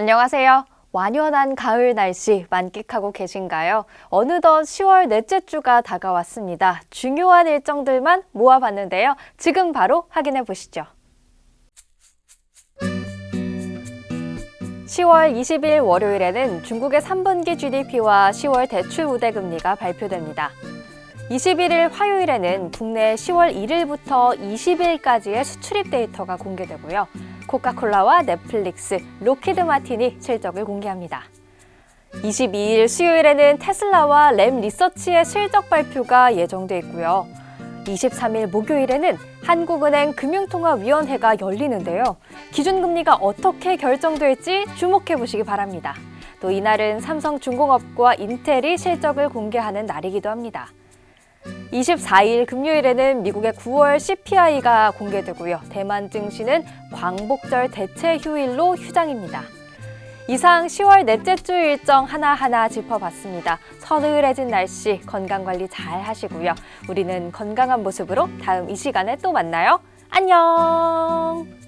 안녕하세요. 완연한 가을 날씨 만끽하고 계신가요? 어느덧 10월 넷째 주가 다가왔습니다. 중요한 일정들만 모아봤는데요. 지금 바로 확인해 보시죠. 10월 20일 월요일에는 중국의 3분기 GDP와 10월 대출 우대 금리가 발표됩니다. 21일 화요일에는 국내 10월 1일부터 20일까지의 수출입 데이터가 공개되고요. 코카콜라와 넷플릭스, 로키드 마틴이 실적을 공개합니다. 22일 수요일에는 테슬라와 램 리서치의 실적 발표가 예정돼 있고요. 23일 목요일에는 한국은행 금융통화위원회가 열리는데요. 기준금리가 어떻게 결정될지 주목해 보시기 바랍니다. 또 이날은 삼성중공업과 인텔이 실적을 공개하는 날이기도 합니다. 24일 금요일에는 미국의 9월 CPI가 공개되고요. 대만 증시는 광복절 대체 휴일로 휴장입니다. 이상 10월 넷째 주 일정 하나하나 짚어봤습니다. 서늘해진 날씨 건강 관리 잘 하시고요. 우리는 건강한 모습으로 다음 이 시간에 또 만나요. 안녕!